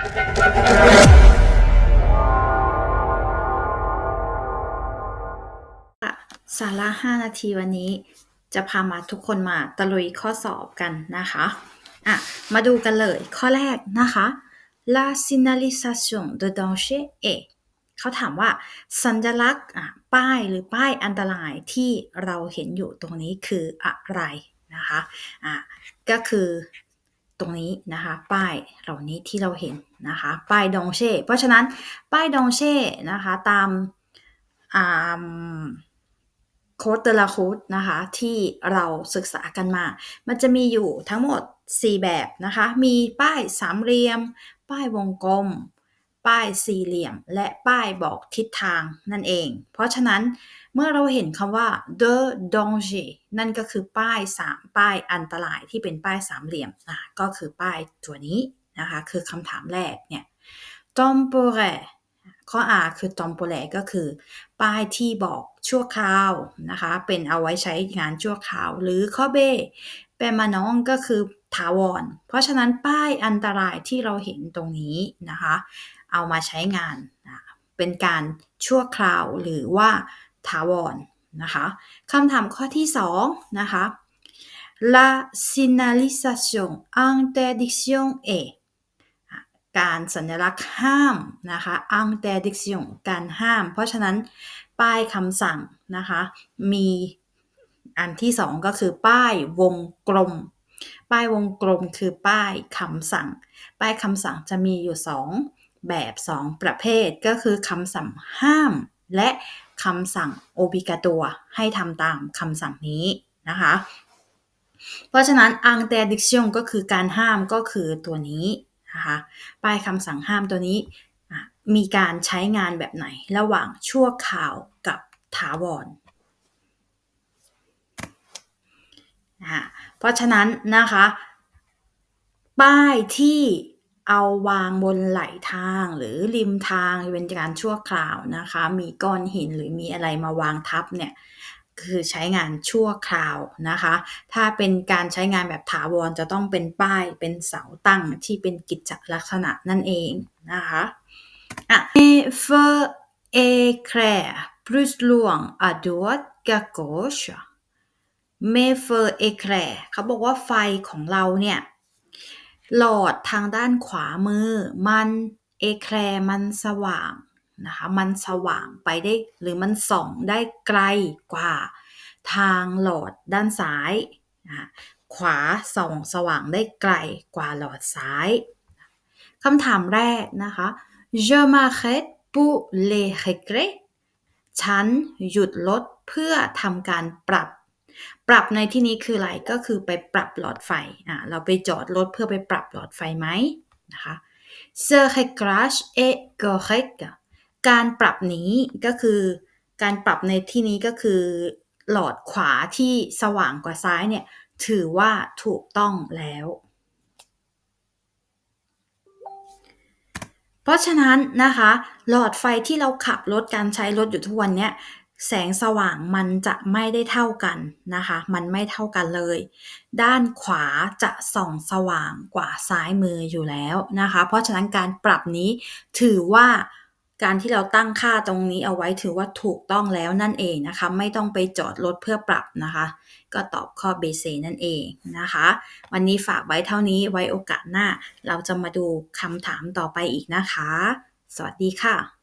สาระ5นาทีวันนี้จะพามาทุกคนมาตะลุยข้อสอบกันนะคะอะมาดูกันเลยข้อแรกนะคะ La signalisation de danger est เขาถามว่าสัญลักษณ์อะป้ายหรือป้ายอันตรายที่เราเห็นอยู่ตรงนี้คืออะไรนะคะอะก็คือ ตรงนี้นะคะป้ายเหล่านี้ที่เราเห็นนะคะป้ายดองเช่ เพราะฉะนั้นป้ายดองเช่นะคะตามโค้ดแต่ละโค้ดนะคะที่เราศึกษากันมา มันจะมีอยู่ทั้งหมด 4 แบบนะคะ มีป้ายสามเหลี่ยม ป้ายวงกลม ป้ายสี่เหลี่ยม และป้ายบอกทิศทางนั่นเอง เพราะฉะนั้น เมื่อเราเห็นคำว่า the danger นั่นก็คือป้ายสามป้ายอันตรายที่เป็นป้ายสามเหลี่ยมนะก็คือป้ายตัวนี้นะคะ คือคำถามแรกเนี่ย temporaire ข้อ R คือ temporaire ก็คือ ป้ายที่บอกชั่วคราวนะคะ เป็นเอาไว้ใช้งานชั่วคราว หรือข้อ B แปลมาน้องก็คือถาวร เพราะฉะนั้นป้ายอันตรายที่เราเห็นตรงนี้นะคะ เอามาใช้งาน เป็นการชั่วคราวหรือว่า ถาวรนะคะคำถามข้อที่2นะคะ La signalisation interdiction est การสัญลักษณ์ห้ามนะคะ interdiction การห้าม เพราะฉะนั้นป้ายคำสั่งนะคะ มีอันที่สองก็คือป้ายวงกลม ป้ายวงกลมคือป้ายคำสั่ง ป้ายคำสั่งจะมีอยู่สองแบบสองประเภทก็คือคำสั่งห้ามและ คำสั่ง obligator ให้ทำตามคำสั่งนี้นะคะ เพราะฉะนั้น interdiction ก็คือการห้ามก็คือตัวนี้นะคะป้ายคำสั่งห้ามตัวนี้มีการใช้งานแบบไหนระหว่างชั่วคราวกับถาวรนะเพราะฉะนั้นนะคะ ป้ายที่ เอาวางบนไหลทางหรือริมทางเป็นการชั่วคราวนะคะ มีก้อนหินหรือมีอะไรมาวางทับเนี่ยคือใช้งานชั่วคราวนะคะ ถ้าเป็นการใช้งานแบบถาวรจะต้องเป็นป้ายเป็นเสาตั้งที่เป็นกิจลักษณะนั่นเองนะคะอะ feu éclair plus loin à droite qu'à gauche mais feu éclair เขาบอกว่าไฟของเราเนี่ย หลอดทางด้านขวามือ มันเอแคลมันสว่างนะคะมันสว่างไปได้หรือมันส่องได้ไกลกว่าทางหลอดด้านซ้ายนะขวาส่องสว่างได้ไกลกว่าหลอดซ้ายคำถามแรกนะคะ je m'arrête pour les regrets ฉันหยุดรถเพื่อทำการปรับ ปรับในที่นี้คืออะไรก็คือไปปรับหลอดไฟอะเราไปจอดรถเพื่อไปปรับหลอดไฟไหมนะคะ ce réglage est correct การปรับนี้ก็คือการปรับในที่นี้ก็คือหลอดขวาที่สว่างกว่าซ้ายเนี่ยถือว่าถูกต้องแล้ว เพราะฉะนั้นนะคะ หลอดไฟที่เราขับรถการใช้รถอยู่ทุกวันเนี้ย แสงสว่างมันจะไม่ได้เท่ากันนะคะ มันไม่เท่ากันเลย ด้านขวาจะส่องสว่างกว่าซ้ายมืออยู่แล้วนะคะ เพราะฉะนั้นการปรับนี้ถือว่าการที่เราตั้งค่าตรงนี้เอาไว้ถือว่าถูกต้องแล้วนั่นเองนะคะ ไม่ต้องไปจอดรถเพื่อปรับนะคะ ก็ตอบข้อ B C นั่นเองนะคะ วันนี้ฝากไว้เท่านี้ไว้โอกาสหน้า เราจะมาดูคำถามต่อไปอีกนะคะ สวัสดีค่ะ